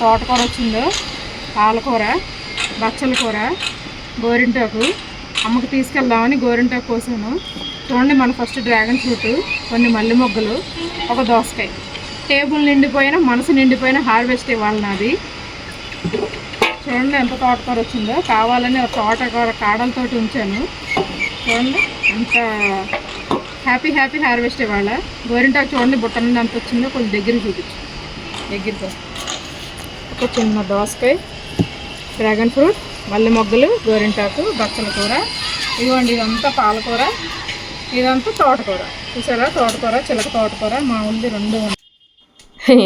తోటకూర వచ్చిందో. పాలకూర బచ్చల కూర గోరింటాకు. అమ్మకి తీసుకెళ్దామని గోరింటాకు కోసాను. చూడండి మన ఫస్ట్ డ్రాగన్ ఫ్రూట్ కొన్ని మల్లె మొగ్గలు ఒక దోసకాయ. టేబుల్ నిండిపోయిన మనసు నిండిపోయిన హార్వెస్ట్ ఇవ్వాలి నాది. చూడండి ఎంత తోటకూర వచ్చిందో. కావాలని ఒక తోటకూర కాడలతోటి ఉంచాను. చూడండి ఎంత హ్యాపీ హ్యాపీ హార్వెస్ట్ ఇవాళ. గోరింటాకు చూడండి బుట్ట నుండి ఎంత వచ్చిందో కొంచెం దగ్గర చూపించు. దగ్గరికి ఒక చిన్న దోసకాయ డ్రాగన్ ఫ్రూట్ మల్లె మొగ్గలు గోరింటాకు బచ్చల కూర. ఇదిగోండి ఇదంతా పాలకూర ఇదంతా తోటకూర. చూసారా? తోటకూర చిలక తోటకూర మా ఉంది రెండు.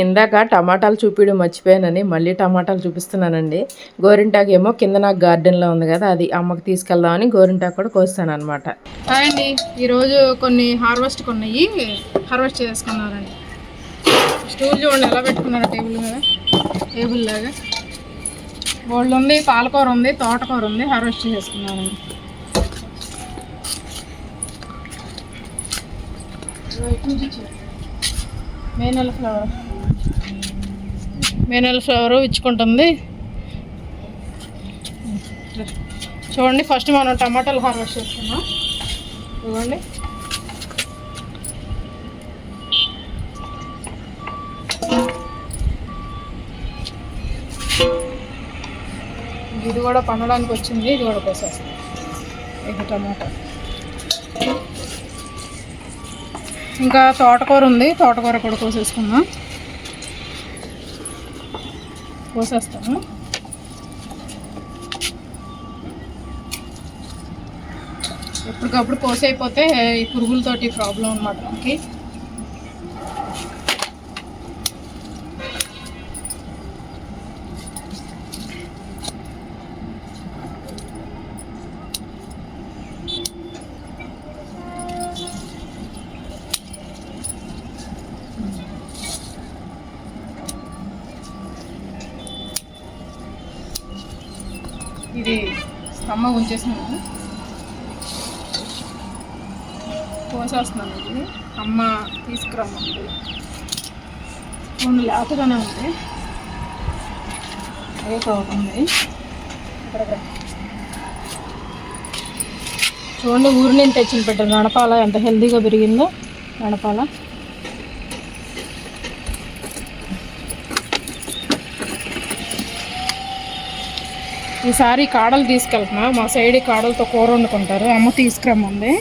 ఇందాక టమాటాలు చూపించడం మర్చిపోయానని మళ్ళీ టమాటాలు చూపిస్తున్నానండి. గోరింటాకు ఏమో కింద నాకు గార్డెన్లో ఉంది కదా అది అమ్మకి తీసుకెళ్దామని గోరింటాకు కూడా కోస్తాను అనమాట అండి. ఈరోజు కొన్ని హార్వెస్ట్ కొన్నాయి. హార్వెస్ట్ చేసుకున్నారండి. స్టూల్ చూడండి ఎలా పెట్టుకున్నారు టేబుల్ మీద? టేబుల్ లాగా. గోల్డ్ ఉంది పాలకూర ఉంది తోటకూర ఉంది హార్వెస్ట్ చేసుకున్నాను మేనల్ ఫ్లవర్. మేనల్ ఫ్లవర్ ఇచ్చుకుంటుంది. చూడండి ఫస్ట్ మనం టమాటాలు హార్వెస్ట్ చేసుకున్నాం చూడండి ఇది కూడా పండడానికి వచ్చింది ఇది కూడా కోసేస్తాం. ఇది టమాటా. ఇంకా తోటకూర ఉంది తోటకూర కూడా కోసేసుకుందాం. కోసేస్తాము ఎప్పటికప్పుడు కోసైపోతే ఈ పురుగులతోటి ప్రాబ్లం అనమాట మనకి. అమ్మ ఉంచేసినాను పోసేస్తున్నాను ఇది. అమ్మ తీసుకురమ్మంది. కొన్ని లేతగానే ఉంది. అదే ఒకటి ఉంది. చూడండి ఊరి నుంచి తెచ్చిన పెట్టాను నడపాల ఎంత హెల్తీగా పెరిగిందో గణపాల. ఈసారి కాడలు తీసుకెళ్తున్నా. మా సైడ్ కాడలతో కూర వండుకుంటారు. అమ్మ తీసుకురమ్మంది.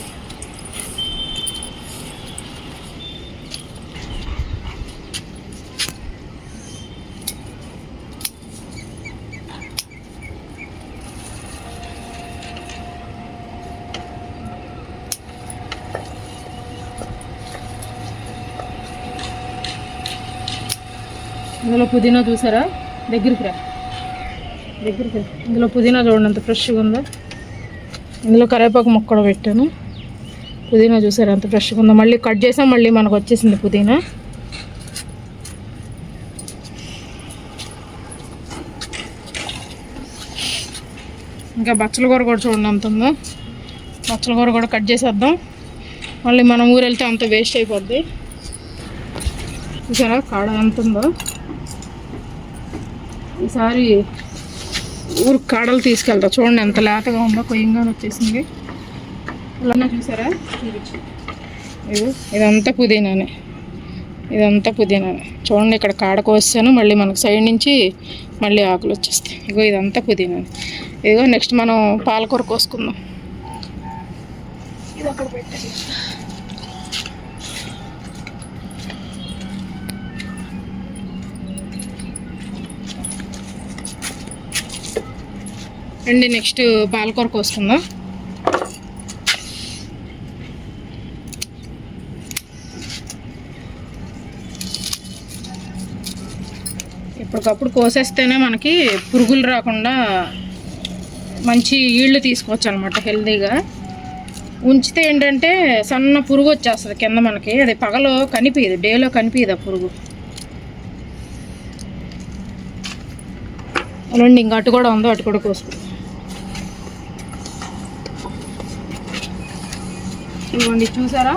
ఇందులో పుదీనా చూసారా? దగ్గరికి రా. దగ్గరికి ఇందులో పుదీనా చూడండి ఎంత ఫ్రెష్గా ఉందో. ఇందులో కరివేపాకు మొక్క కూడా పెట్టాను. పుదీనా చూసారు ఎంత ఫ్రెష్గా ఉందో. మళ్ళీ కట్ చేసాం మళ్ళీ మనకు వచ్చేసింది పుదీనా. ఇంకా బచ్చల కూర కూడా చూడండి ఎంత ఉందో. బచ్చల కూర కూడా కట్ చేసేద్దాం. మళ్ళీ మనం ఊరు వెళ్తే అంత వేస్ట్ అయిపోద్ది. చూసారా కాడ ఎంత ఉందో. ఈసారి ఊరు కాడలు తీసుకెళ్తా. చూడండి ఎంత లేతగా ఉందో కొయ్యంగానే వచ్చేసింది. ఇలా చూసారా? ఇది ఇదంతా పుదీనానే. ఇదంతా పుదీనానే. చూడండి ఇక్కడ కాడ కోసాను మళ్ళీ మనకు సైడ్ నుంచి మళ్ళీ ఆకులు వచ్చేస్తాయి. ఇగో ఇదంతా పుదీనానే ఇదిగో నెక్స్ట్ మనం పాలకూర కోసుకుందాం. ఇది అక్కడ పెట్టేసి రండి నెక్స్ట్ పాలకూర కోసుకుందాం ఇప్పటికప్పుడు కోసేస్తేనే మనకి పురుగులు రాకుండా మంచి ఈళ్ళు తీసుకోవచ్చు అనమాట హెల్తీగా ఉంచితే ఏంటంటే సన్న పురుగు వచ్చేస్తుంది కింద మనకి అది పగలో కనిపించదు డేలో కనిపించదు ఆ పురుగు. అలాంటి ఇంకా అటు కూడా ఉందో అటు కూడా కోసుకుందాం ఇదిగోండి చూసారా?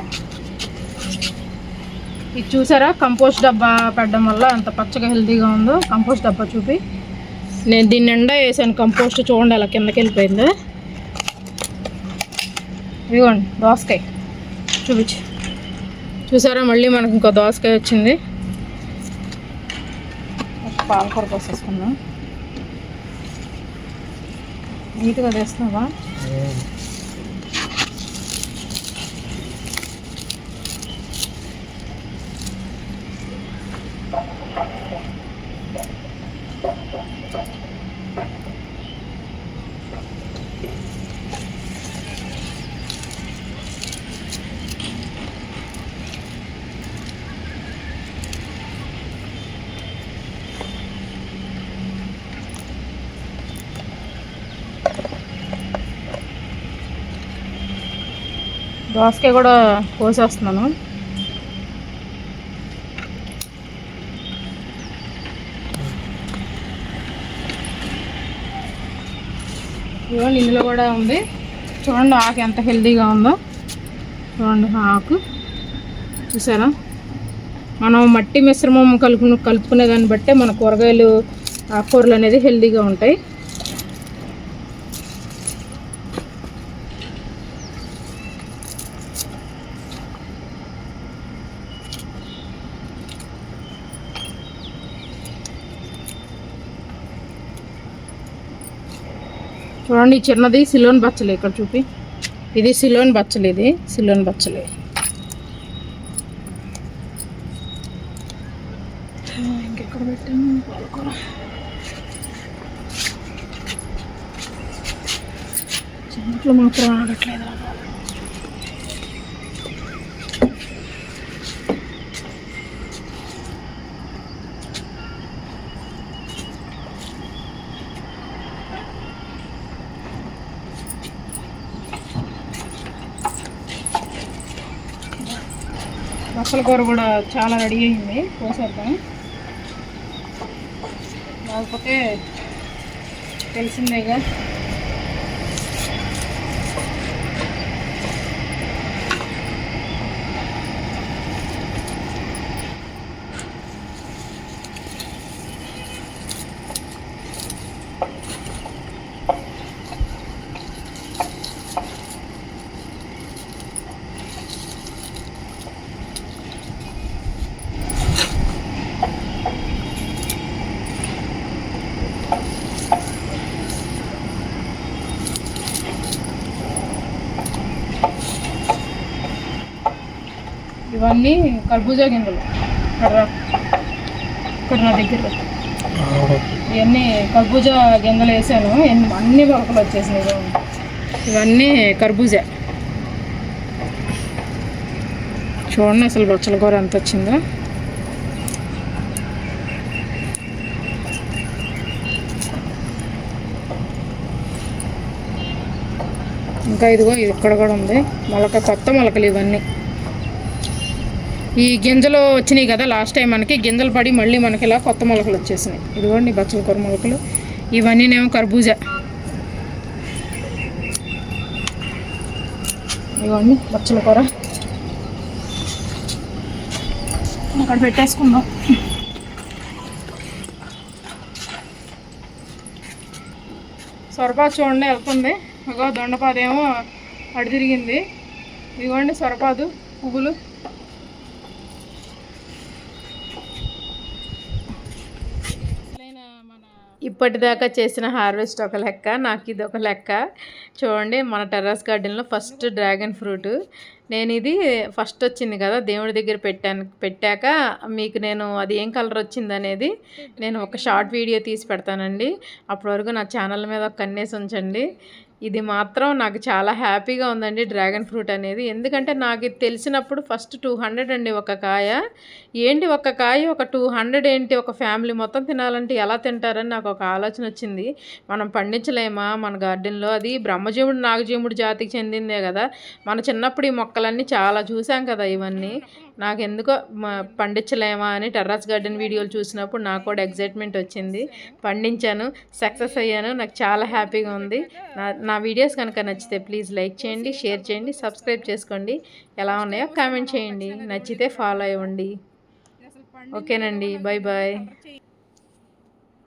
ఇది చూసారా? కంపోస్ట్ డబ్బా పెట్టడం వల్ల అంత పచ్చగా హెల్తీగా ఉందో. కంపోస్ట్ డబ్బా చూపి. నేను దీన్ని నిండా వేసాను కంపోస్ట్ చూడండి అలా కిందకి వెళ్ళిపోయింది. ఇదిగోండి దోసకాయ చూపించి. చూసారా? మళ్ళీ మనకు ఇంకో దోసకాయ వచ్చింది. పాలకూర కోసేసుకుందాం. నీట్గా తెస్తున్నావా? దోసకాయ కూడా కోసేస్తున్నాను. చూడండి ఇందులో కూడా ఉంది. చూడండి ఆకు ఎంత హెల్దీగా ఉందో. చూడండి ఆకు. చూసారా? మనం మట్టి మిశ్రమం కలుపు కలుపుకునే దాన్ని బట్టే మన కూరగాయలు ఆకుకూరలు అనేది హెల్దీగా ఉంటాయి. చూడండి ఈ చిన్నది సిలోన్ బచ్చలి ఇక్కడ చూపి. ఇది సిలోన్ బచ్చలి ఇది సిలోన్ బచ్చలి. ఇంకెక్కడ పెట్టాము? పాలకూర. చిన్నట్లు మాత్రం ఆగట్లేదు బచ్చల కూర కూడా చాలా రెడీ అయింది. కోసేద్దాం. లేకపోతే తెలిసిందేగా ఇవన్నీ కర్బూజా గింజలు. ఇక్కడ ఇక్కడ నా దగ్గర. ఇవన్నీ కర్బూజా గింజలు వేసాను. అన్ని మొలకలు వచ్చేసినాయి ఇవన్నీ కర్బూజా. చూడండి అసలు బొచ్చల కూర ఎంత వచ్చిందో. ఇంకా ఇదిగో ఇది ఇక్కడ కూడా ఉంది. మొలక కొత్త మొలకలు ఇవన్నీ. ఈ గింజలు వచ్చినాయి కదా లాస్ట్ టైం మనకి గింజలు పడి మళ్ళీ మనకి ఇలా కొత్త మొలకలు వచ్చేసినాయి. ఇదిగోండి బచ్చల కూర మొలకలు. ఇవన్నీనేమో కర్బూజా. ఇదిగోండి బచ్చల కూర. అక్కడ పెట్టేసుకుందాం. సొరపా చూడండి వెళ్తుంది. ఒక దొండపాదేమో అడి తిరిగింది. ఇదిగోండి సొరపాదు పువ్వులు. ఇప్పటిదాకా చేసిన హార్వెస్ట్ ఒక లెక్క నాకు ఇది ఒక లెక్క. చూడండి మన టెర్రస్ గార్డెన్లో ఫస్ట్ డ్రాగన్ ఫ్రూట్. నేను ఇది ఫస్ట్ వచ్చింది కదా దేవుడి దగ్గర పెట్టాను పెట్టాక మీకు నేను అది ఏం కలర్ వచ్చింది అనేది నేను ఒక షార్ట్ వీడియో తీసి పెడతానండి. అప్పటి వరకు నా ఛానల్ మీద ఒక కన్నేసి ఉంచండి. ఇది మాత్రం నాకు చాలా హ్యాపీగా ఉందండి డ్రాగన్ ఫ్రూట్ అనేది. ఎందుకంటే నాకు ఇది తెలిసినప్పుడు ఫస్ట్ టూ హండ్రెడ్ అండి ఒక కాయ. ఏంటి ఒక కాయ? ఒక టూ హండ్రెడ్ ఏంటి? ఒక ఫ్యామిలీ మొత్తం తినాలంటే ఎలా తింటారని నాకు ఒక ఆలోచన వచ్చింది. మనం పండించలేమా? మన గార్డెన్లో అది బ్రహ్మజీవుడు నాగజీవుడు జాతికి చెందిందే కదా. మన చిన్నప్పుడు ఈ మొక్కలన్నీ చాలా చూసాం కదా ఇవన్నీ. నాకు ఎందుకో మ- పండించలేమా అని టెర్రస్ గార్డెన్ వీడియోలు చూసినప్పుడు నాకు కూడా ఎగ్జైట్మెంట్ వచ్చింది. పండించాను సక్సెస్ అయ్యాను నాకు చాలా హ్యాపీగా ఉంది. నా నా వీడియోస్ కనుక నచ్చితే ప్లీజ్ లైక్ చేయండి షేర్ చేయండి సబ్స్క్రైబ్ చేసుకోండి. ఎలా ఉన్నాయో కామెంట్ చేయండి. నచ్చితే ఫాలో అవ్వండి. ఓకేనండి బాయ్ బాయ్.